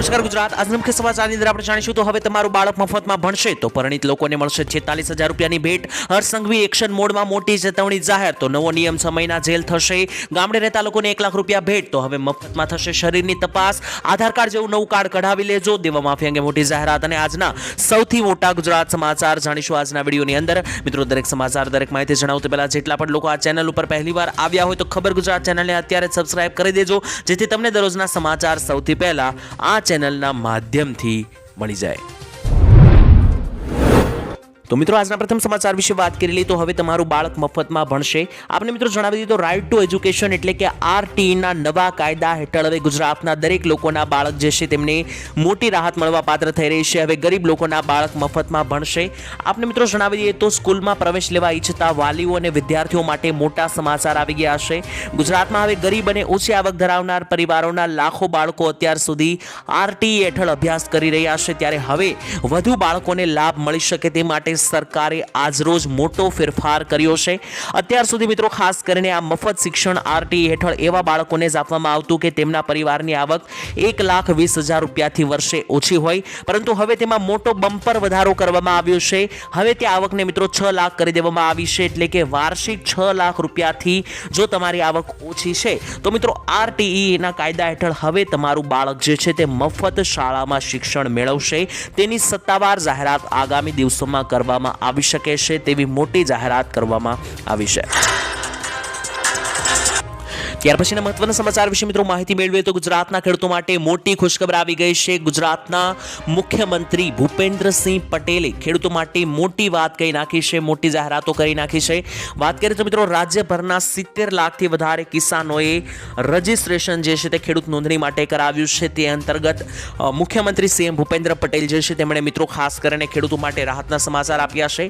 નમસ્કાર ગુજરાત. આજના મુખ્ય સમાચારની અંદર આપણે જાણીશું તો હવે તમારું બાળક મફતમાં ભણશે તો પરિણીત લોકોને મળશે છેતાલીસ હજાર રૂપિયાની ભેટ. હરસંઘવી એક્શન મોડમાં મોટી ચેતવણી જાહેર. તો નવો નિયમ છ મહિના જેલ થશે. ગામડે રહેતા લોકોને એક લાખ રૂપિયા ભેટ. તો હવે મફતમાં થશે શરીરની તપાસ. આધાર કાર્ડ જેવું નવું કાર્ડ કઢાવી લેજો. દેવા માફી અંગે મોટી જાહેરાત અને આજના સૌથી મોટા ગુજરાત સમાચાર જાણીશું આજના વિડીયોની અંદર. મિત્રો, દરેક સમાચાર, દરેક માહિતી જણાવતા પહેલા જેટલા પણ લોકો આ ચેનલ ઉપર પહેલીવાર આવ્યા હોય તો ખબર ગુજરાત ચેનલને અત્યારે સબસ્ક્રાઇબ કરી દેજો. જેથી તમને દરરોજના સમાચાર સૌથી પહેલા આ ચેનલના માધ્યમથી મળી જાય. તો મિત્રો, આજના પ્રથમ સમાચાર વિશે વાત કરી લઈએ તો હવે તમારું બાળક મફતમાં ભણશે. આપણે મિત્રો જણાવી દીધું રાઇટ ટુ એજ્યુકેશન એટલે કે આરટીના નવા કાયદા હેઠળ હવે ગુજરાતના દરેક લોકોના બાળક જે છે તેમને મોટી રાહત મળવા પાત્ર થઈ રહી છે. હવે ગરીબ લોકોના બાળક મફતમાં ભણશે. આપને મિત્રો જણાવી દઈએ તો સ્કૂલમાં પ્રવેશ લેવા ઈચ્છતા વાલીઓ અને વિદ્યાર્થીઓ માટે મોટા સમાચાર આવી ગયા છે. ગુજરાતમાં હવે ગરીબ અને ઓછી આવક ધરાવનાર પરિવારોના લાખો બાળકો અત્યાર સુધી આરટી હેઠળ અભ્યાસ કરી રહ્યા છે. ત્યારે હવે વધુ બાળકોને લાભ મળી શકે તે માટે સરકારે આજરોજ મોટો ફેરફાર કર્યો છે. અત્યાર સુધી મિત્રો ખાસ કરીને આ મફત શિક્ષણ આરટી હેઠળ એવા બાળકોને જ આપવામાં આવતું કે તેમના પરિવારની આવક એક લાખ વીસ હજાર રૂપિયાથી વર્ષે ઓછી હોય. પરંતુ હવે તેમાં મોટો બમ્પર વધારો કરવામાં આવ્યો છે. હવે તે આવકને મિત્રો છ લાખ કરી દેવામાં આવી છે એટલે કે વાર્ષિક છ લાખ રૂપિયાથી જો તમારી આવક ઓછી છે, તો મિત્રો આરટીઈના કાયદા હેઠળ હવે તમારું બાળક જે છે તે મફત શાળામાં શિક્ષણ મેળવશે. તેની સત્તાવાર જાહેરાત આગામી દિવસોમાં કરવામાં આવી શકે છે તેવી મોટી જાહેરાત કરવામાં આવી છે. ત્યાર પછીના મહત્વના સમાચાર વિશે મિત્રો માહિતી મેળવીએ તો ગુજરાતના ખેડૂતો માટે મોટી ખુશખબર આવી ગઈ છે. ગુજરાતના મુખ્યમંત્રી ભૂપેન્દ્રસિંહ પટેલે ખેડૂતો માટે મોટી વાત કહી નાખી છે, મોટી જાહેરાતો કરી નાખી છે. વાત કરીએ તો મિત્રો રાજ્યભરના સિત્તેર લાખથી વધારે કિસાનોએ રજિસ્ટ્રેશન જે છે તે ખેડૂત નોંધણી માટે કરાવ્યું છે. તે અંતર્ગત મુખ્યમંત્રી સીએમ ભૂપેન્દ્ર પટેલ જે છે તેમણે મિત્રો ખાસ કરીને ખેડૂતો માટે રાહતના સમાચાર આપ્યા છે.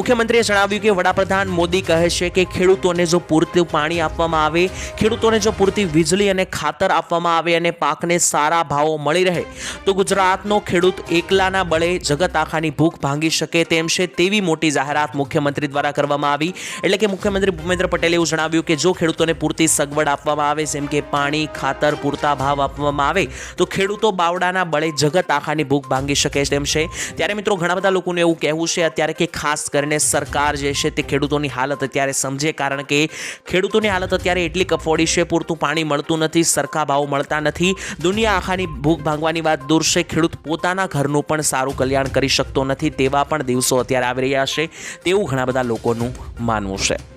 મુખ્યમંત્રીએ જણાવ્યું કે વડાપ્રધાન મોદી કહે છે કે ખેડૂતોને જો પૂરતું પાણી આપવામાં આવે ખેડૂતોને જો પૂરતી વીજળી અને ખાતર આપવામાં આવે અને પાકને સારા ભાવો મળી રહે, તો ગુજરાતનો ખેડૂત એકલાના બળે જગત આખાની ભૂખ ભાંગી શકે તેમ છે તેવી મોટી જાહેરાત મુખ્યમંત્રી દ્વારા કરવામાં આવી. એટલે કે મુખ્યમંત્રી ભૂપેન્દ્ર પટેલે એવું જણાવ્યું કે જો ખેડૂતોને પૂરતી સગવડ આપવામાં આવે, જેમ કે પાણી, ખાતર, પૂરતા ભાવ આપવામાં આવે, તો ખેડૂતો બાવડાના બળે જગત આખાની ભૂખ ભાંગી શકે તેમ છે. ત્યારે મિત્રો ઘણા બધા લોકોનું એવું કહેવું છે અત્યારે કે ખાસ કરીને સરકાર જે છે તે ખેડૂતોની હાલત અત્યારે સમજે, કારણ કે ખેડૂતોની હાલત અત્યારે એટલી કફોડી છે પૂરતું પાણી મળતું નથી, સરખા ભાવ મળતા નથી. દુનિયા આખાની ભૂખ ભાંગવાની વાત દૂર છે. ખેડૂત પોતાના ઘરનું પણ સારું કલ્યાણ કરી શકતો નથી તેવા પણ દિવસો અત્યારે આવી રહ્યા છે. તેવું ઘણા બધા લોકોનું માનવું છે.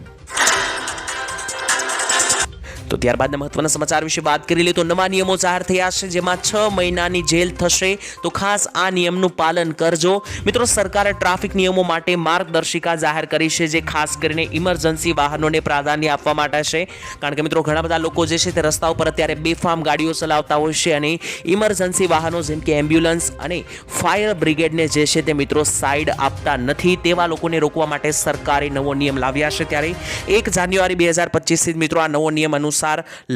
તો ત્યારબાદના મહત્વના સમાચાર વિશે વાત કરી લઈએ તો નવા નિયમો જાહેર થયા છે, જેમાં છ મહિનાની જેલ થશે. તો ખાસ આ નિયમનું પાલન કરજો. મિત્રો, સરકારે ટ્રાફિક નિયમો માટે માર્ગદર્શિકા જાહેર કરી છે, જે ખાસ કરીને ઇમરજન્સી વાહનોને પ્રાધાન્ય આપવા માટે છે. કારણ કે મિત્રો, ઘણા બધા લોકો જે છે તે રસ્તા ઉપર અત્યારે બેફામ ગાડીઓ ચલાવતા હોય છે અને ઇમરજન્સી વાહનો જેમ કે એમ્બ્યુલન્સ અને ફાયર બ્રિગેડને જે છે તે મિત્રો સાઈડ આપતા નથી. તેવા લોકોને રોકવા માટે સરકારે નવો નિયમ લાવ્યા છે ત્યારે એક જાન્યુઆરી બે હજાર પચીસથી મિત્રો આ નવો નિયમ અનુસાર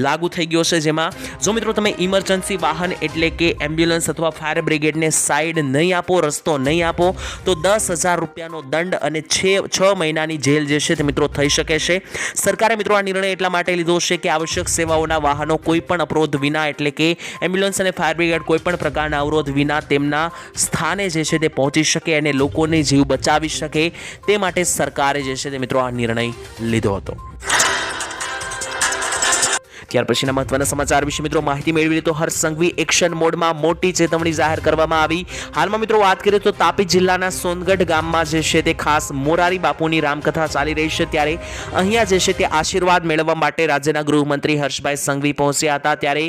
લાગુ થઈ ગયો છે, જેમાં જો મિત્રો તમે ઇમરજન્સી વાહન એટલે કે એમ્બ્યુલન્સ અથવા ફાયર બ્રિગેડને સાઈડ નહીં આપો, રસ્તો નહીં આપો, તો દસ હજાર રૂપિયાનો દંડ અને છે, છ મહિનાની જેલ જે છે તે મિત્રો થઈ શકે છે. સરકારે મિત્રો આ નિર્ણય એટલા માટે લીધો છે કે આવશ્યક સેવાઓના વાહનો કોઈ પણ અવરોધ વિના એટલે કે એમ્બ્યુલન્સ અને ફાયર બ્રિગેડ કોઈ પણ પ્રકારના અવરોધ વિના તેમના સ્થાને જે છે તે પહોંચી શકે અને લોકોને જીવ બચાવી શકે. તે માટે સરકારે જે છે તે મિત્રો આ નિર્ણય લીધો હતો. ત્યાર પછીના મહત્વના સમાચાર વિશે મિત્રો માહિતી મેળવી તો હર્ષ સંઘવી એક્શન મોડમાં મોટી ચેતવણી જાહેર કરવામાં આવી. હાલમાં મિત્રો વાત કરીએ તો તાપી જિલ્લાના સોનગઢ ગામમાં જે છે તે ખાસ મોરારી બાપુની રામકથા ચાલી રહી છે. ત્યારે અહીંયા જે છે તે આશીર્વાદ મેળવવા માટે રાજ્યના ગૃહમંત્રી હર્ષભાઈ સંઘવી પહોંચ્યા હતા. ત્યારે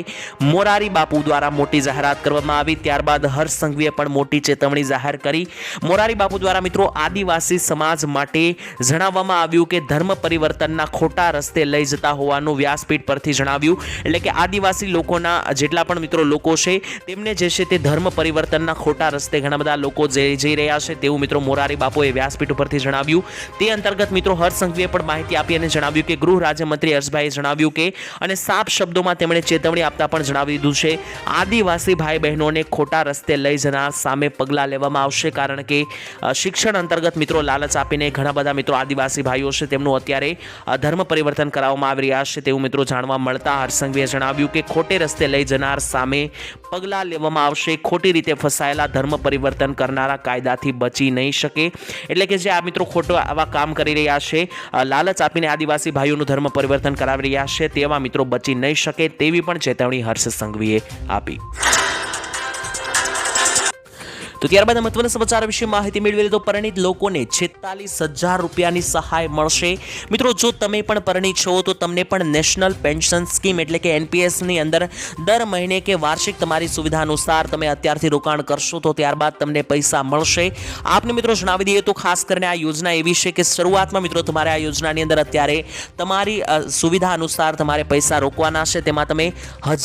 મોરારી બાપુ દ્વારા મોટી જાહેરાત કરવામાં આવી. ત્યારબાદ હર્ષ સંઘવીએ પણ મોટી ચેતવણી જાહેર કરી. મોરારી બાપુ દ્વારા મિત્રો આદિવાસી સમાજ માટે જણાવવામાં આવ્યું કે ધર્મ પરિવર્તનના ખોટા રસ્તે લઈ જતા હોવાનું વ્યાસપીઠ પરથી જણાવ્યું એટલે કે આદિવાસી લોકોના જેટલા પણ મિત્રો લોકો છે, તેમને જે છે તે ધર્મ પરિવર્તનના ખોટા રસ્તે ઘણા બધા લોકો જઈ રહ્યા છે તેવું મિત્રો મોરારી બાપુએ વ્યાસપીઠ ઉપરથી જણાવ્યું. તે અંતર્ગત મિત્રો હર્ષ પણ માહિતી આપી અને જણાવ્યું કે ગૃહ રાજ્યમંત્રી હર્ષભાઈએ જણાવ્યું કે, અને સાફ શબ્દોમાં તેમણે ચેતવણી આપતા પણ જણાવી દીધું છે, આદિવાસી ભાઈ બહેનોને ખોટા રસ્તે લઈ જનાર સામે પગલાં લેવામાં આવશે કારણ કે શિક્ષણ અંતર્ગત મિત્રો લાલચ આપીને ઘણા બધા મિત્રો આદિવાસી ભાઈઓ છે તેમનું અત્યારે ધર્મ પરિવર્તન કરાવવામાં આવી રહ્યા છે તેવું મિત્રો જાણવા મળતા મળતા હરસંઘવીએ જણાવ્યું કે ખોટે રસ્તે લઈ જનાર સામે પગલાં લેવામાં આવશે. ખોટી રીતે ફસાયેલા ધર્મ પરિવર્તન કરનારા કાયદાથી બચી નહીં શકે. એટલે કે જે આ મિત્રો ખોટો આવા કામ કરી રહ્યા છે લાલચ આપીને આદિવાસી ભાઈઓનું ધર્મ પરિવર્તન કરાવી રહ્યા છે તેવા મિત્રો બચી નહીં શકે તેવી પણ ચેતવણી હર્ષ સંઘવીએ આપી. તો ત્યારબાદ મહત્વના સમાચાર વિશે માહિતી મેળવી તો પરિણીત લોકોને છેતાલીસ હજાર રૂપિયાની સહાય મળશે. મિત્રો, જો તમે પણ પરિણીત છો, તો તમને પણ નેશનલ પેન્શન સ્કીમ એટલે કે એનપીએસની અંદર દર મહિને કે વાર્ષિક તમારી સુવિધા અનુસાર તમે અત્યારથી રોકાણ કરશો, તો ત્યારબાદ તમને પૈસા મળશે. આપને મિત્રો જણાવી દઈએ તો ખાસ કરીને આ યોજના એવી છે કે શરૂઆતમાં મિત્રો તમારે આ યોજનાની અંદર અત્યારે તમારી સુવિધા અનુસાર તમારે પૈસા રોકવાના છે. તેમાં તમે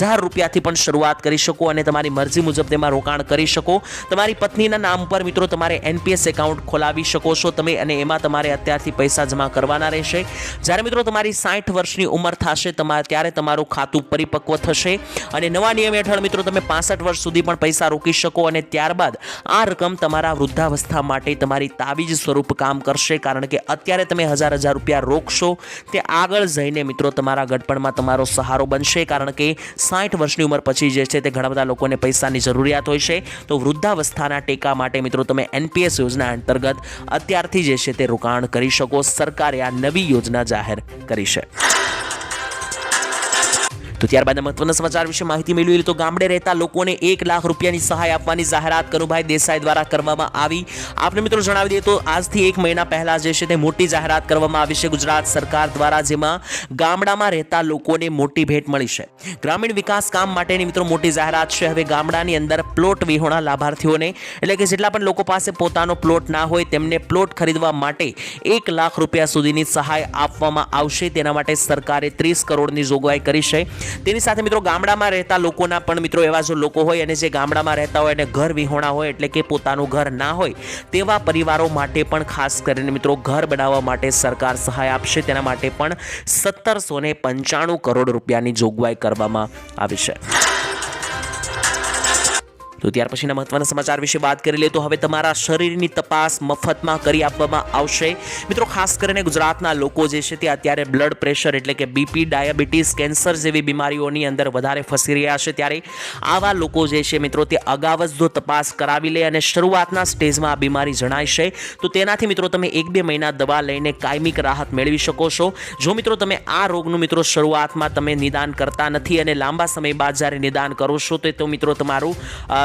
હજાર રૂપિયાથી પણ શરૂઆત કરી શકો અને તમારી મરજી મુજબ તેમાં રોકાણ કરી શકો. તમારી પત્નીના નામ પર મિત્રો તમારે એનપીએસ એકાઉન્ટ ખોલાવી શકો છો તમે અને એમાં તમારે અત્યારથી પૈસા જમા કરવાના રહેશે. જ્યારે મિત્રો તમારી સાઠ વર્ષની ઉંમર થશે તમારે ત્યારે તમારું ખાતું પરિપક્વ થશે અને નવા નિયમ હેઠળ મિત્રો તમે પાસઠ વર્ષ સુધી પણ પૈસા રોકી શકો અને ત્યારબાદ આ રકમ તમારા વૃદ્ધાવસ્થા માટે તમારી તાવીજ સ્વરૂપ કામ કરશે. કારણ કે અત્યારે તમે હજાર હજાર રૂપિયા રોકશો, તે આગળ જઈને મિત્રો તમારા ગડપણમાં તમારો સહારો બનશે. કારણ કે સાઠ વર્ષની ઉંમર પછી જે છે તે ઘણા બધા લોકોને પૈસાની જરૂરિયાત હોય છે. તો વૃદ્ધાવસ્થાના ટેકા માટે મિત્રો તમે એનપીએસ યોજના અંતર્ગત અત્યારથી જે છે તે રોકાણ કરી શકો. સરકારે આ નવી યોજના જાહેર કરી છે. તો ત્યારબાદ મહત્વના સમાચાર વિશે માહિતી મેળવી તો ગામડે રહેતા લોકોને એક લાખ રૂપિયાની સહાય આપવાની જાહેરાત કનુભાઈ દેસાઈ દ્વારા કરવામાં આવી. આપને મિત્રો જણાવી દઈએ તો આજથી એક મહિના પહેલા જે છે તે મોટી જાહેરાત કરવામાં આવી છે ગુજરાત સરકાર દ્વારા જેમાં ગામડામાં રહેતા લોકોને મોટી ભેટ મળી છે. ગ્રામીણ વિકાસ કામ માટેની મિત્રો મોટી જાહેરાત છે. હવે ગામડાની અંદર પ્લોટ વિહોણા લાભાર્થીઓને એટલે કે જેટલા પણ લોકો પાસે પોતાનો પ્લોટ ના હોય તેમને પ્લોટ ખરીદવા માટે એક લાખ રૂપિયા સુધીની સહાય આપવામાં આવશે. તેના માટે સરકારે ત્રીસ કરોડની જોગવાઈ કરી છે. તેની સાથે મિત્રો ગામડામાં રહેતા લોકોના પણ મિત્રો એવા જો લોકો હોય અને જે ગામડામાં રહેતા હોય અને ઘર વિહોણા હોય એટલે કે પોતાનું ઘર ના હોય, તેવા પરિવારો માટે પણ ખાસ કરીને મિત્રો ઘર બનાવવા માટે સરકાર સહાય આપશે. તેના માટે પણ સત્તરસો પંચાણું કરોડ રૂપિયાની જોગવાઈ કરવામાં આવી છે. તો ત્યાર પછીના મહત્વના સમાચાર વિશે વાત કરી લે તો હવે તમારા શરીરની તપાસ મફતમાં કરી આપવામાં આવશે. મિત્રો, ખાસ કરીને ગુજરાતના લોકો જે છે તે અત્યારે બ્લડ પ્રેશર એટલે કે બીપી ડાયાબિટીસ કેન્સર જેવી બીમારીઓની અંદર વધારે ફસી રહ્યા છે. ત્યારે આવા લોકો જે છે મિત્રો તે અગાઉ જ જો તપાસ કરાવી લે અને શરૂઆતના સ્ટેજમાં આ બીમારી જણાય છે, તો તેનાથી મિત્રો તમે એક બે મહિના દવા લઈને કાયમિક રાહત મેળવી શકો છો. જો મિત્રો તમે આ રોગનું મિત્રો શરૂઆતમાં તમે નિદાન કરતા નથી અને લાંબા સમય બાદ જ્યારે નિદાન કરો છો, તો મિત્રો તમારું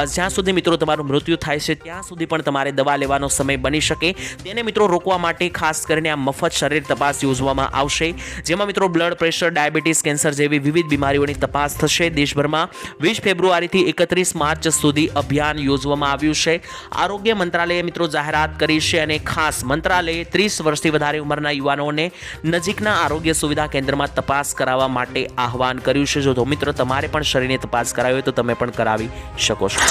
જ્યાં સુધી મિત્રો તમારું મૃત્યુ થાય છે, ત્યાં સુધી પણ તમારે દવા લેવાનો સમય બની શકે. તેને મિત્રો રોકવા માટે ખાસ કરીને આ મફત શરીર તપાસ યોજવામાં આવશે. જેમાં મિત્રો બ્લડ પ્રેશર, ડાયાબિટીસ, કેન્સર જેવી વિવિધ બીમારીઓની તપાસ થશે. દેશભરમાં વીસ ફેબ્રુઆરીથી એકત્રીસ માર્ચ સુધી અભિયાન યોજવામાં આવ્યું છે. આરોગ્ય મંત્રાલયે મિત્રો જાહેરાત કરી છે અને ખાસ મંત્રાલયે ત્રીસ વર્ષથી વધારે ઉંમરના યુવાનોને નજીકના આરોગ્ય સુવિધા કેન્દ્રમાં તપાસ કરાવવા માટે આહવાન કર્યું છે. જો તો મિત્રો તમારે પણ શરીરની તપાસ કરાવી હોય તો તમે પણ કરાવી શકો છો.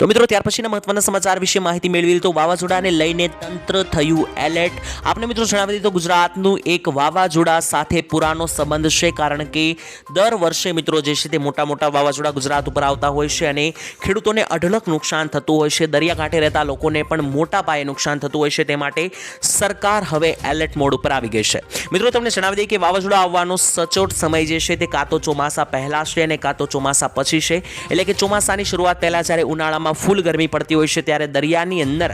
તો મિત્રો, ત્યાર પછીના મહત્વના સમાચાર વિશે માહિતી મેળવી તો વાવાઝોડાને લઈને તંત્ર થયું એલર્ટ. આપણે મિત્રો જણાવી દીધું ગુજરાતનું એક વાવાઝોડા સાથે પુરાનો સંબંધ છે, કારણ કે દર વર્ષે મિત્રો જે છે તે મોટા મોટા વાવાઝોડા ગુજરાત ઉપર આવતા હોય છે અને ખેડૂતોને અઢળક નુકસાન થતું હોય છે. દરિયાકાંઠે રહેતા લોકોને પણ મોટા પાયે નુકસાન થતું હોય છે, તે માટે સરકાર હવે એલર્ટ મોડ ઉપર આવી ગઈ છે. મિત્રો, તમને જણાવી દઈએ કે વાવાઝોડા આવવાનો સચોટ સમય જે છે તે કાં તો ચોમાસા પહેલાં છે અને કાં તો ચોમાસા પછી છે. એટલે કે ચોમાસાની શરૂઆત પહેલાં જ્યારે ઉનાળામાં ફૂલ ગરમી પડતી હોય છે ત્યારે દરિયાની અંદર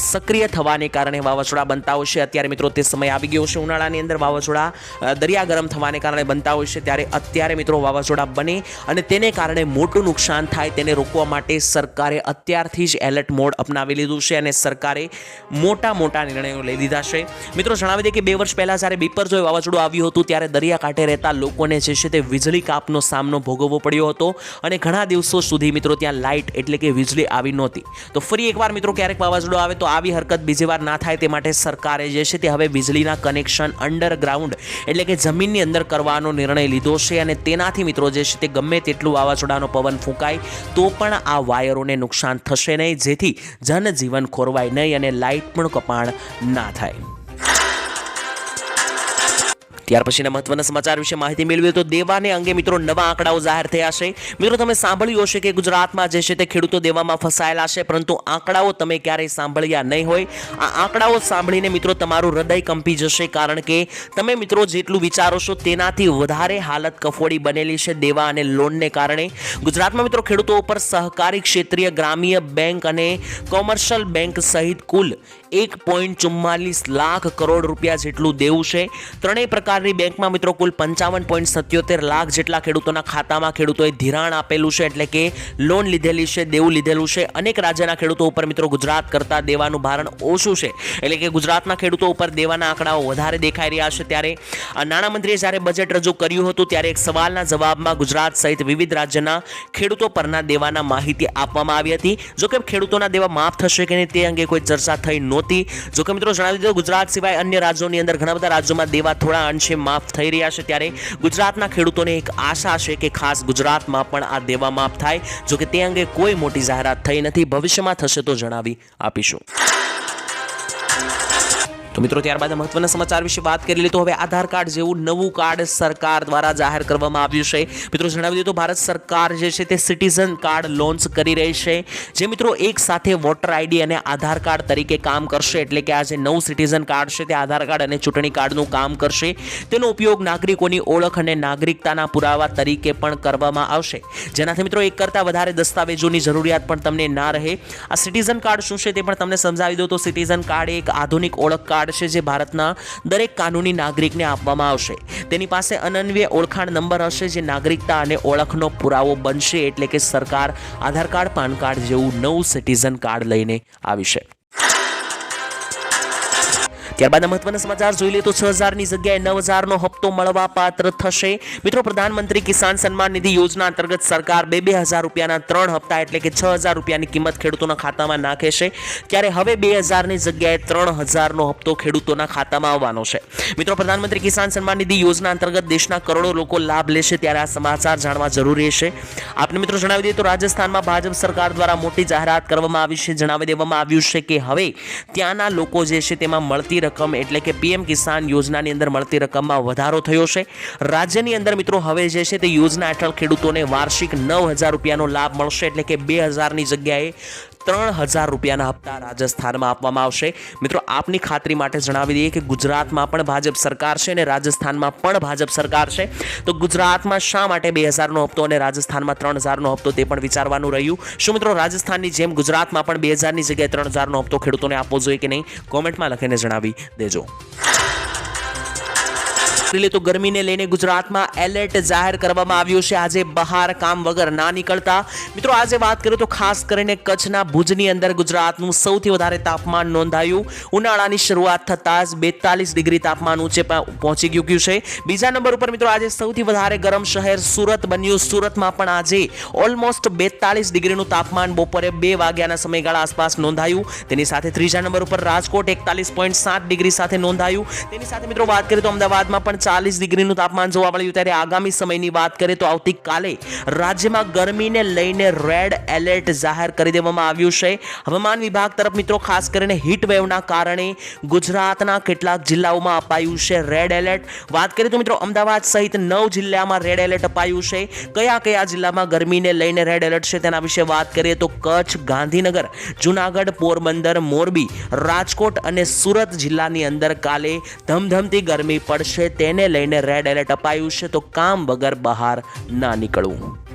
સક્રિય થવાને કારણે વાવાઝોડા બનતા હોય છે. અત્યારે મિત્રો તે સમય આવી ગયો છે ઉનાળાની અંદર વાવાઝોડા દરિયા ગરમ થવાને કારણે બનતા હોય છે ત્યારે અત્યારે મિત્રો વાવાઝોડા બને અને તેને કારણે મોટું નુકસાન થાય તેને રોકવા માટે સરકારે અત્યારથી જ એલર્ટ મોડ અપનાવી લીધું છે અને સરકારે મોટા મોટા નિર્ણયો લઈ લીધા છે. મિત્રો જણાવી દઈએ કે બે વર્ષ પહેલાં જ્યારે બીપરજોય વાવાઝોડું આવ્યું હતું ત્યારે દરિયાકાંઠે રહેતા લોકોને જે છે તે વીજળી કાપનો સામનો ભોગવવો પડ્યો હતો અને ઘણા દિવસો સુધી મિત્રો ત્યાં લાઇટ એટલે કે વીજળી આવી નહોતી. તો ફરી એકવાર મિત્રો ક્યારેક વાવાઝોડું આવે તો આવી હરકત બીજી વાર ના થાય તે માટે સરકારે જે છે તે હવે વીજળીના કનેક્શન અંડરગ્રાઉન્ડ એટલે કે જમીનની અંદર કરવાનો નિર્ણય લીધો છે અને તેનાથી મિત્રો જે છે તે ગમે તેટલું વાવાઝોડાનો પવન ફૂંકાય તો પણ આ વાયરોને નુકસાન થશે નહીં, જેથી જનજીવન ખોરવાય નહીં અને લાઇટ પણ કપાણ ના થાય. ત્યાર પછીના મહત્વના સમાચાર વિશે માહિતી મેળવીએ તો દેવાને અંગે મિત્રો નવા આંકડાઓ જાહેર થયા છે. મિત્રો, તમે સાંભળ્યું હશે કે ગુજરાતમાં જે છે તે ખેડૂતો દેવામાં ફસાયેલા છે, પરંતુ આંકડાઓ તમે ક્યારેય સાંભળ્યા નહીં હોય. આ આંકડાઓ સાંભળીને મિત્રો તમારું હૃદય કંપી જશે, કારણ કે તમે મિત્રો જેટલું વિચારો છો તેનાથી વધારે હાલત કફોડી બનેલી છે દેવા અને લોનને કારણે. ગુજરાતમાં મિત્રો ખેડૂતો ઉપર સહકારી ક્ષેત્રીય ગ્રામ્ય બેંક અને કોમર્શિયલ બેંક સહિત કુલ એક પોઈન્ટ ચુમ્માલીસ લાખ કરોડ રૂપિયા જેટલું દેવું છે. ત્રણેય પ્રકારની બેંકમાં મિત્રો કુલ પંચાવન પોઈન્ટ સત્યોતેર લાખ જેટલા ખેડૂતોના ખાતામાં ખેડૂતોએ ધિરાણ આપેલું છે એટલે કે લોન લીધેલી છે, દેવું લીધેલું છે. અનેક રાજ્યના ખેડૂતો ઉપર મિત્રો ગુજરાત કરતાં દેવાનું ભારણ ઓછું છે. એટલે કે ગુજરાતના ખેડૂતો ઉપર દેવાના આંકડાઓ વધારે દેખાઈ રહ્યા છે. ત્યારે નાણામંત્રીએ જ્યારે બજેટ રજૂ કર્યું હતું, ત્યારે એક સવાલના જવાબમાં ગુજરાત સહિત વિવિધ રાજ્યના ખેડૂતો પરના દેવાના માહિતી આપવામાં આવી હતી. જો કે ખેડૂતોના દેવા માફ થશે કે નહીં તે અંગે કોઈ ચર્ચા થઈ નહોતી. જોકે મિત્રો જણાવી દીધું, ગુજરાત સિવાય અન્ય રાજ્યોની અંદર ઘણા બધા રાજ્યોમાં દેવા થોડા અંશે માફ થઈ રહ્યા છે. ત્યારે ગુજરાતના ખેડૂતોને એક આશા છે કે ખાસ ગુજરાતમાં પણ આ દેવા માફ થાય. જો કે તે અંગે કોઈ મોટી જાહેરાત થઈ નથી. ભવિષ્યમાં થશે તો જણાવી આપીશું. તો મિત્રો, ત્યારબાદ મહત્વના સમાચાર વિશે વાત કરી લે તો હવે આધાર કાર્ડ જેવું નવું કાર્ડ સરકાર દ્વારા જાહેર કરવામાં આવ્યું છે. મિત્રો, જણાવી દઈએ તો ભારત સરકાર જે છે તે સિટીઝન કાર્ડ લોન્ચ કરી રહી છે. જે મિત્રો એક સાથે વોટર આઈડી અને આધાર કાર્ડ તરીકે કામ કરશે, એટલે કે આ જે નવું સિટીઝન કાર્ડ છે તે આધાર કાર્ડ અને ચૂંટણી કાર્ડનું કામ કરશે. તેનો ઉપયોગ નાગરિકોની ઓળખ અને નાગરિકતાના પુરાવા તરીકે પણ કરવામાં આવશે. જેનાથી મિત્રો, એક કરતાં વધારે દસ્તાવેજોની જરૂરિયાત પણ તમને ના રહે. આ સિટીઝન કાર્ડ શું છે તે પણ તમને સમજાવી દો તો સિટીઝન કાર્ડ એક આધુનિક ઓળખ કાર્ડ છે જે ભારતના દરેક કાનૂની નાગરિકને આપવામાં આવશે. તેની પાસે અનન્ય ઓળખાણ નંબર હશે જે નાગરિકતા અને ઓળખનો પુરાવો બનશે એટલે કે સરકાર, આધાર કાર્ડ, પાન કાર્ડ જેવું નવું સિટીઝન કાર્ડ લઈને આવી છે. ત્યારબાદ મહત્વના સમાચાર જોઈ લઈએ તો છ હજારની જગ્યાએ નવ હજારનો હપ્તો મળવા પાત્ર થશે. મિત્રો, પ્રધાનમંત્રી કિસાન સન્માન નિધિ યોજના અંતર્ગત સરકાર બે બે હજાર રૂપિયાના ત્રણ હપ્તા એટલે કે છ હજાર રૂપિયાની કિંમત ખેડૂતોના ખાતામાં નાખે છે. ત્યારે હવે બે હજારની જગ્યાએ ત્રણ હજારનો હપ્તો ખેડૂતોના ખાતામાં આવવાનો છે. મિત્રો, પ્રધાનમંત્રી કિસાન સન્માન નિધિ યોજના અંતર્ગત દેશના કરોડો લોકો લાભ લેશે ત્યારે આ સમાચાર જાણવા જરૂરી છે. આપને મિત્રો જણાવી દઈએ તો રાજસ્થાનમાં ભાજપ સરકાર દ્વારા મોટી જાહેરાત કરવામાં આવી છે. જણાવી દેવામાં આવ્યું છે કે હવે ત્યાંના લોકો જે છે તેમાં મળતી રકમ એટલે કે પીએમ કિસાન યોજનાની અંદર મળતી રકમમાં વધારો થયો છે. રાજ્યની અંદર મિત્રો હવે જે છે તે યોજના હેઠળ ખેડૂતોને વાર્ષિક નવ હજાર રૂપિયાનો લાભ મળશે એટલે કે બે હજારની જગ્યાએ ત્રણ હજાર રૂપિયાના હપ્તા રાજસ્થાનમાં આપવામાં આવશે. મિત્રો, આપની ખાતરી માટે જણાવી દઈએ કે ગુજરાતમાં પણ ભાજપ સરકાર છે અને રાજસ્થાનમાં પણ ભાજપ સરકાર છે. તો ગુજરાતમાં શા માટે બે હજારનો હપ્તો અને રાજસ્થાનમાં ત્રણ હજારનો હપ્તો તે પણ વિચારવાનું રહ્યું. શું મિત્રો, રાજસ્થાનની જેમ ગુજરાતમાં પણ બે હજારની જગ્યાએ ત્રણ હજારનો હપ્તો ખેડૂતોને આપવો જોઈએ કે નહીં? કોમેન્ટમાં લખીને જણાવી દેજો. એપ્રિલે તો ગરમીને લઈને ગુજરાતમાં એલર્ટ જાહેર કરવામાં આવ્યું છે. આજે બહાર કામ વગર ના નીકળતા. મિત્રો, આજે વાત કરીએ તો ખાસ કરીને કચ્છના ભુજની અંદર ગુજરાતનું સૌથી વધારે તાપમાન નોંધાયું. ઉનાળાની શરૂઆત થતાં જ બેતાલીસ ડિગ્રી તાપમાન ઊંચે પહોંચી ગયું છે. બીજા નંબર ઉપર મિત્રો, આજે સૌથી વધારે ગરમ શહેર સુરત બન્યું. સુરતમાં પણ આજે ઓલમોસ્ટ બેતાલીસ ડિગ્રીનું તાપમાન બપોરે બે વાગ્યાના સમયગાળા આસપાસ નોંધાયું. તેની સાથે ત્રીજા નંબર ઉપર રાજકોટ એકતાલીસ પોઈન્ટ સાત ડિગ્રી સાથે નોંધાયું. તેની સાથે મિત્રો, વાત કરીએ તો અમદાવાદમાં પણ ચાલીસ ડિગ્રીનું તાપમાન જોવા મળ્યું ત્યારે આગામી સમયની વાત કરીએ તો આવતીકાલે રાજ્યમાં ગરમીને લઈને રેડ એલર્ટ જાહેર કરી દેવામાં આવ્યું છે. હવામાન વિભાગ તરફ મિત્રો ખાસ કરીને હીટવેવના કારણે ગુજરાતના કેટલાક જિલ્લાઓમાં અપાયું છે રેડ એલર્ટ. વાત કરીએ તો મિત્રો અમદાવાદ સહિત નવ જિલ્લામાં રેડ એલર્ટ અપાયું છે. કયા કયા જિલ્લામાં ગરમીને લઈને રેડ એલર્ટ છે તેના વિશે વાત કરીએ તો કચ્છ, ગાંધીનગર, જુનાગઢ, પોરબંદર, મોરબી, રાજકોટ અને સુરત જિલ્લાની અંદર કાલે ધમધમતી ગરમી પડશે તેને લઈને રેડ એલર્ટ અપાયું છે તો કામ વગર બહાર ના નીકળવું.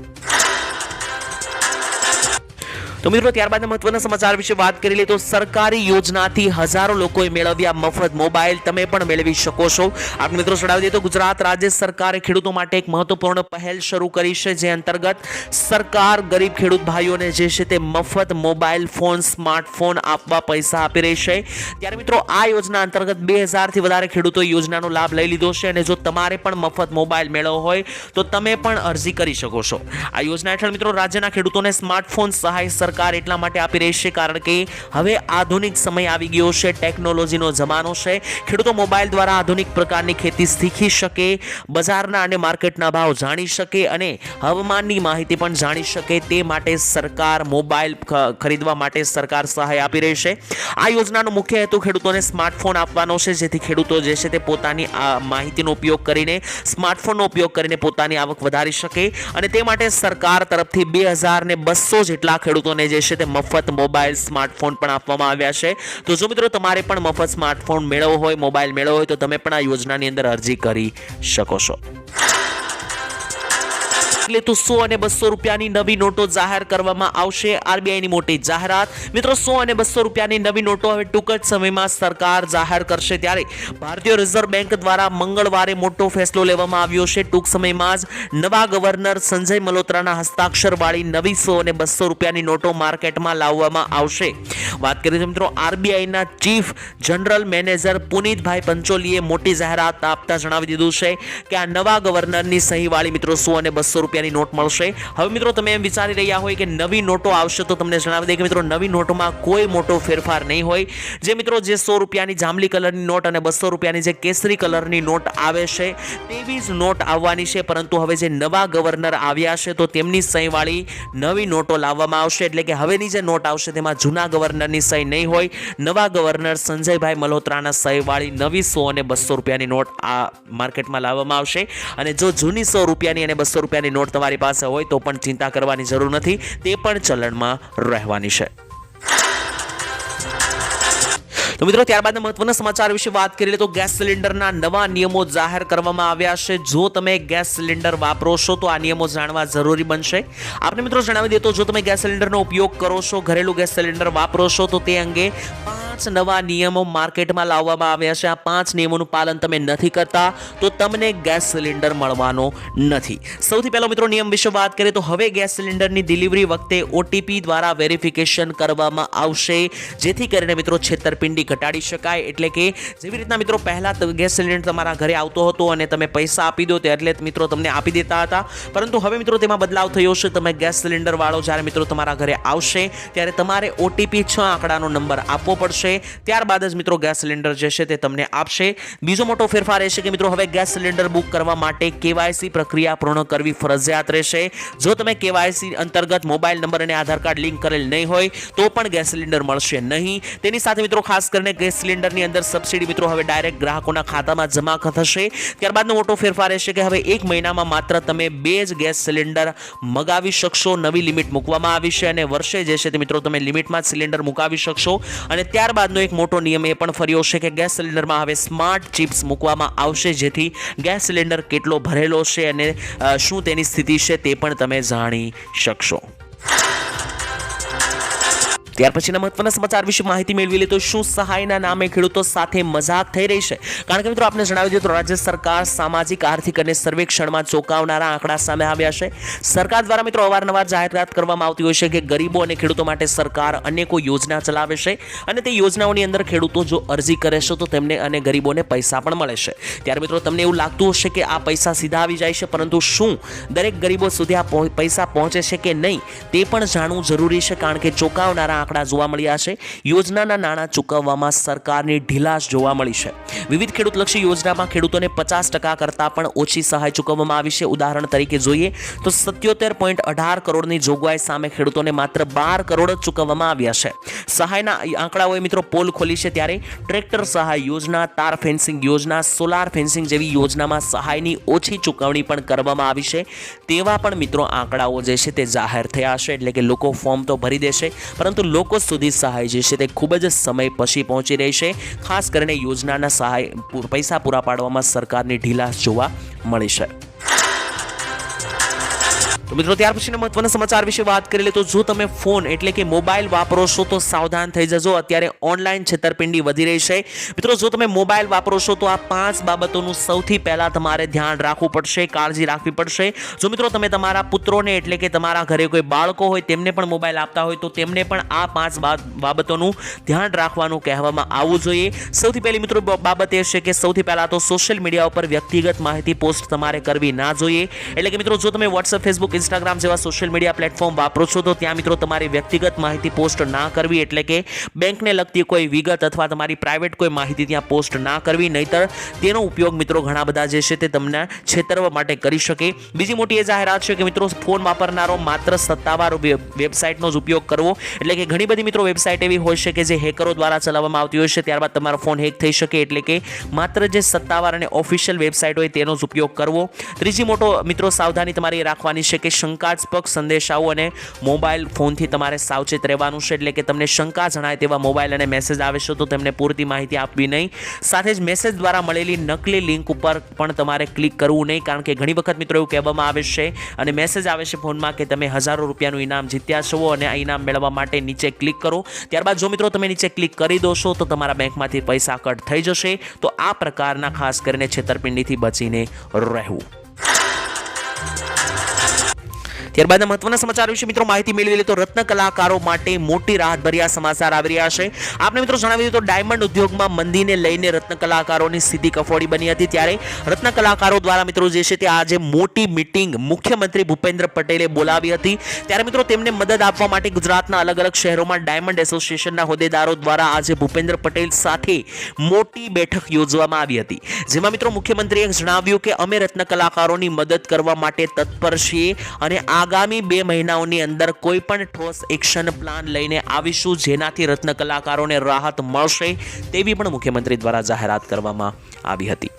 તો મિત્રો ત્યારબાદ મહત્વના સમાચાર વિશે વાત કરી લઈએ તો સરકારી યોજનાથી હજારો લોકોએ મેળવ્યા મફત મોબાઈલ. તમે પણ મેળવી શકો છો. આપણે મિત્રો જણાવી દઈએ તો ગુજરાત રાજ્ય સરકારે ખેડૂતો માટે એક મહત્વપૂર્ણ પહેલ શરૂ કરી છે, જે અંતર્ગત સરકાર ગરીબ ખેડૂત ભાઈઓને જે છે તે મફત મોબાઈલ ફોન, સ્માર્ટફોન આપવા પૈસા આપી રહી છે. ત્યારે મિત્રો, આ યોજના અંતર્ગત બે હજારથી વધારે ખેડૂતોએ યોજનાનો લાભ લઈ લીધો છે અને જો તમારે પણ મફત મોબાઈલ મેળવવો હોય, તો તમે પણ અરજી કરી શકો છો. આ યોજના હેઠળ મિત્રો, રાજ્યના ખેડૂતોને સ્માર્ટફોન સહાય સરકાર સરકાર એટલા માટે આપી રહી છે, કારણ કે હવે આધુનિક સમય આવી ગયો છે, ટેકનોલોજીનો જમાનો છે. ખેડૂતો મોબાઈલ દ્વારા આધુનિક પ્રકારની ખેતી શીખી શકે, બજારના અને માર્કેટના ભાવ જાણી શકે અને હવામાનની માહિતી પણ જાણી શકે. તે માટે સરકાર મોબાઈલ ખરીદવા માટે સરકાર સહાય આપી રહી છે. આ યોજનાનો મુખ્ય હેતુ ખેડૂતોને સ્માર્ટફોન આપવાનો છે, જેથી ખેડૂતો જે છે તે પોતાની માહિતીનો ઉપયોગ કરીને, સ્માર્ટફોનનો ઉપયોગ કરીને પોતાની આવક વધારી શકે. અને તે માટે સરકાર તરફથી બે હજાર ને બસો જેટલા ખેડૂતોને જે છે તે મફત મોબાઈલ, સ્માર્ટફોન પણ આપવામાં આવ્યા છે. તો જો મિત્રો તમારે પણ મફત સ્માર્ટફોન મેળવવો હોય, મોબાઈલ મેળવવો હોય, તો તમે પણ આ યોજનાની અંદર અરજી કરી શકો છો. એટલે સો અને બસો રૂપિયાની નવી નોટો જાહેર કરવામાં આવશે. આરબીઆઈની મોટી જાહેરાત. મિત્રો, સો અને બસો રૂપિયાની નવી નોટો હવે ટૂંક જ સમયમાં સરકાર જાહેર કરશે ત્યારે ભારતીય રિઝર્વ બેંક દ્વારા મંગળવારે મોટો ફેસલો લેવામાં આવ્યો છે. ટૂંક સમયમાં જ નવા ગવર્નર સંજય મલ્હોત્રાના હસ્તાક્ષરવાળી નવી સો અને બસો રૂપિયાની નોટો માર્કેટમાં લાવવામાં આવશે. વાત કરીએ તો મિત્રો, આરબીઆઈના ચીફ જનરલ મેનેજર પુનીતભાઈ પંચોલીએ મોટી જાહેરાત આપતા જણાવી દીધું છે કે આ નવા ગવર્નરની સહીવાળી મિત્રો, સો અને બસો રૂપિયાની નોટ મળશે. હવે મિત્રો તમે એમ વિચારી રહ્યા હોય કે નવી નોટો આવશે તો તમને જણાવી દઈએ કે મિત્રો નવી નોટમાં કોઈ મોટો ફેરફાર નહીં હોય. જે મિત્રો જે સો રૂપિયાની જાંબલી કલરની નોટ અને બસો રૂપિયાની જે કેસરી કલરની નોટ આવે છે, તેવી જ નોટ આવવાની છે. પરંતુ હવે જે નવા ગવર્નર આવ્યા છે તો તેમની સહીવાળી નવી નોટો લાવવામાં આવશે. એટલે કે હવેની જે નોટ આવશે તેમાં જૂના ગવર્નરની સહી નહીં હોય. નવા ગવર્નર સંજયભાઈ મલ્હોત્રાના સહીવાળી નવી સો અને બસો રૂપિયાની નોટ આ માર્કેટમાં લાવવામાં આવશે. અને જો જૂની સો રૂપિયાની અને બસો રૂપિયાની નોટ તમારી પાસે હોય તો પણ ચિંતા કરવાની જરૂર નથી. તે પણ ચલણમાં રહેવાની છે. તો મિત્રો, ત્યારબાદ મહત્વના સમાચાર વિશે વાત કરીએ તો ગેસ સિલિન્ડરના નવા નિયમો જાહેર કરવામાં આવ્યા છે. જો તમે ગેસ સિલિન્ડર વાપરો છો તો આ નિયમો જાણવા જરૂરી બનશે. આપણે મિત્રો જણાવી દઈએ તો જો તમે ગેસ સિલિન્ડરનો ઉપયોગ કરો છો, ઘરેલું ગેસ સિલિન્ડર વાપરો છો તો તે અંગે પાંચ નવા નિયમો માર્કેટમાં લાવવામાં આવ્યા છે. આ પાંચ નિયમોનું પાલન તમે નથી કરતા, તો તમને ગેસ સિલિન્ડર મળવાનો નથી. સૌથી પહેલો મિત્રો નિયમ વિશે વાત કરીએ તો હવે ગેસ સિલિન્ડરની ડિલિવરી વખતે ઓટીપી દ્વારા વેરિફિકેશન કરવામાં આવશે, જેથી કરીને મિત્રો છેતરપિંડી ઘટાડી શકાય. એટલે કે જેવી રીતના મિત્રો પહેલાં ગેસ સિલિન્ડર તમારા ઘરે આવતો હતો અને તમે પૈસા આપી દો એટલે મિત્રો તમને આપી દેતા હતા. પરંતુ હવે મિત્રો તેમાં બદલાવ થયો છે. તમે ગેસ સિલિન્ડરવાળો જ્યારે મિત્રો તમારા ઘરે આવશે, ત્યારે તમારે ઓટીપી છ આંકડાનો નંબર આપવો પડશે. ત્યારબાદ જ મિત્રો ગેસ સિલિન્ડર જે છે તે તમને આપશે. બીજો મોટો ફેરફાર એ છે કે મિત્રો હવે ગેસ સિલિન્ડર બુક કરવા માટે કેવાયસી પ્રક્રિયા પૂર્ણ કરવી ફરજિયાત રહેશે. જો તમે કેવાયસી અંતર્ગત મોબાઈલ નંબર અને આધાર કાર્ડ લિંક કરેલ નહીં હોય, તો પણ ગેસ સિલિન્ડર મળશે નહીં. તેની સાથે મિત્રો ખાસ કરીને ગેસ સિલિન્ડરની અંદર સબસિડી મિત્રો હવે ડાયરેક્ટ ગ્રાહકોના ખાતામાં જમા થશે. ત્યારબાદનો મોટો ફેરફાર એ છે કે હવે એક મહિનામાં માત્ર તમે બે જ ગેસ સિલિન્ડર મગાવી શકશો. નવી લિમિટ મૂકવામાં આવી છે અને વર્ષે જે છે તે મિત્રો તમે લિમિટમાં જ સિલિન્ડર મુકાવી શકશો. અને ત્યારબાદનો એક મોટો નિયમ એ પણ ફર્યો છે કે ગેસ સિલિન્ડરમાં હવે સ્માર્ટ ચિપ્સ મૂકવામાં આવશે, જેથી ગેસ સિલિન્ડર કેટલો ભરેલો છે અને શું તેની સ્થિતિ છે તે પણ તમે જાણી શકશો. ત્યાર પછીના મહત્વના સમાચાર વિશે માહિતી મેળવી લે તો શું સહાયના નામે ખેડૂતો સાથે મજાક થઈ રહી છે? કારણ કે મિત્રો આપણે જણાવી દઈએ તો રાજ્ય સરકાર સામાજિક, આર્થિક અને સર્વેક્ષણમાં ચોંકાવનારા આંકડા સામે આવ્યા છે. સરકાર દ્વારા મિત્રો અવારનવાર જાહેરાત કરવામાં આવતી હોય છે કે ગરીબો અને ખેડૂતો માટે સરકાર અનેકો યોજના ચલાવે છે અને તે યોજનાઓની અંદર ખેડૂતો જો અરજી કરે છે તો તેમને અને ગરીબોને પૈસા પણ મળે છે. ત્યારે મિત્રો, તમને એવું લાગતું હશે કે આ પૈસા સીધા આવી જાય છે, પરંતુ શું દરેક ગરીબો સુધી આ પૈસા પહોંચે છે કે નહીં તે પણ જાણવું જરૂરી છે, કારણ કે ચોંકાવનારા આંકડા જોવા મળ્યા છે. યોજનાના નાણાં ચૂકવવામાં સરકારની ઢીલાશ જોવા મળી છે. વિવિધ ખેડૂતલક્ષી યોજનામાં ખેડૂતોને પચાસ ટકા કરતાં પણ ઓછી સહાય ચૂકવવામાં આવી છે. ઉદાહરણ તરીકે જોઈએ તો સત્યોતેર પોઈન્ટ અઢાર કરોડની જોગવાઈ સામે ખેડૂતોને માત્ર બાર કરોડ જ ચૂકવવામાં આવ્યા છે. સહાયના આંકડાઓએ મિત્રો પોલ ખોલી છે ત્યારે ટ્રેક્ટર સહાય યોજના, તાર ફેન્સિંગ યોજના, સોલાર ફેન્સિંગ જેવી યોજનામાં સહાયની ઓછી ચૂકવણી પણ કરવામાં આવી છે. તેવા પણ મિત્રો આંકડાઓ જે છે તે જાહેર થયા છે. એટલે કે લોકો ફોર્મ તો ભરી દેશે, પરંતુ લોકો સુધી સહાય જે છે તે ખૂબ જ સમય પછી પહોંચી રહી છે. ખાસ કરીને યોજનાના સહાય પૈસા પૂરા પાડવામાં સરકારની ઢીલાશ જોવા મળી છે. તો મિત્રો, ત્યાર પછીના મહત્વના સમાચાર વિશે વાત કરી લે તો જો તમે ફોન એટલે કે મોબાઈલ વાપરો છો તો સાવધાન થઈ જજો. અત્યારે ઓનલાઈન છેતરપિંડી વધી રહી છે. મિત્રો, જો તમે મોબાઈલ વાપરો છો તો આ પાંચ બાબતોનું સૌથી પહેલા તમારે ધ્યાન રાખવું પડશે, કાળજી રાખવી પડશે. જો મિત્રો, તમે તમારા પુત્રોને એટલે કે તમારા ઘરે કોઈ બાળકો હોય, તેમને પણ મોબાઈલ આપતા હોય તો તેમને પણ આ પાંચ બાબતોનું ધ્યાન રાખવાનું કહેવામાં આવવું જોઈએ. સૌથી પહેલી મિત્રો બાબત એ છે કે સૌથી પહેલાં તો સોશિયલ મીડિયા ઉપર વ્યક્તિગત માહિતી પોસ્ટ તમારે કરવી ના જોઈએ. એટલે કે મિત્રો, જો તમે વોટ્સઅપ ફેસબુક ઇન્સ્ટાગ્રામ જેવા સોશિયલ મીડિયા પ્લેટફોર્મ વાપરો છો તો ત્યાં મિત્રો તમારી વ્યક્તિગત માહિતી પોસ્ટ ના કરવી એટલે કે બેંકને લગતી કોઈ વિગત અથવા તમારી પ્રાઇવેટ કોઈ માહિતી ત્યાં પોસ્ટ ના કરવી. નહીતર તેનો ઉપયોગ મિત્રો ઘણા બધા જે છે તે તમને છેતરવા માટે કરી શકે. બીજી મોટી એ જાહેરાત છે કે મિત્રો ફોન વાપરનારો માત્ર સત્તાવાર વેબસાઇટનો જ ઉપયોગ કરવો. એટલે કે ઘણી બધી મિત્રો વેબસાઇટ એવી હોય છે કે જે હેકરો દ્વારા ચલાવવામાં આવતી હોય છે. ત્યારબાદ તમારો ફોન હેક થઈ શકે એટલે કે માત્ર જે સત્તાવાર અને ઓફિશિયલ વેબસાઇટ હોય તેનો જ ઉપયોગ કરવો. ત્રીજી મોટો મિત્રો સાવધાની તમારી રાખવાની છે કે શંકાસ્પદ સંદેશાઓ અને મોબાઈલ ફોનથી તમારે સાવચેત રહેવાનું છે. એટલે કે તમને શંકા જણાય તેવા મોબાઈલ અને મેસેજ આવે છે તો તેમને પૂરતી માહિતી આપવી નહીં. સાથે જ મેસેજ દ્વારા મળેલી નકલી લિંક ઉપર પણ તમારે ક્લિક કરવું નહીં. કારણ કે ઘણી વખત મિત્રો એવું કહેવામાં આવે છે અને મેસેજ આવે છે ફોનમાં કે તમે હજારો રૂપિયાનું ઇનામ જીત્યા છો અને આ ઇનામ મેળવવા માટે નીચે ક્લિક કરો. ત્યારબાદ જો મિત્રો તમે નીચે ક્લિક કરી દોશો તો તમારા બેંકમાંથી પૈસા કટ થઈ જશે. તો આ પ્રકારના ખાસ કરીને છેતરપિંડીથી બચીને રહેવું. ત્યારબાદ મહત્વના સમાચાર વિશે મિત્રો માહિતી મેળવી લે તો રત્ન કલાકારો માટે મોટી રાહતભર્યા સમાચાર આવી રહ્યા છે. આપણે મિત્રો જણાવી દીધું તો ડાયમંડ ઉદ્યોગમાં મંદીને લઈને રત્ન કલાકારોની સ્થિતિ કફોડી બની હતી. ત્યારે રત્ન કલાકારો દ્વારા મિત્રો જે છે તે આજે મોટી મિટિંગ મુખ્યમંત્રી ભૂપેન્દ્ર પટેલે બોલાવી હતી. ત્યારે મિત્રો તેમને મદદ આપવા માટે ગુજરાતના અલગ અલગ શહેરોમાં ડાયમંડ એસોસિએશનના હોદ્દેદારો દ્વારા આજે ભૂપેન્દ્ર પટેલ સાથે મોટી બેઠક યોજવામાં આવી હતી. જેમાં મિત્રો મુખ્યમંત્રીએ જણાવ્યું કે અમે રત્ન કલાકારોની મદદ કરવા માટે તત્પર છીએ અને આગામી બે મહિનાઓની અંદર કોઈ પણ ઠોસ એક્શન પ્લાન લઈને આવીશું, જેનાથી રત્ન કલાકારોને રાહત મળશે તેવી પણ મુખ્યમંત્રી દ્વારા જાહેરાત કરવામાં આવી હતી.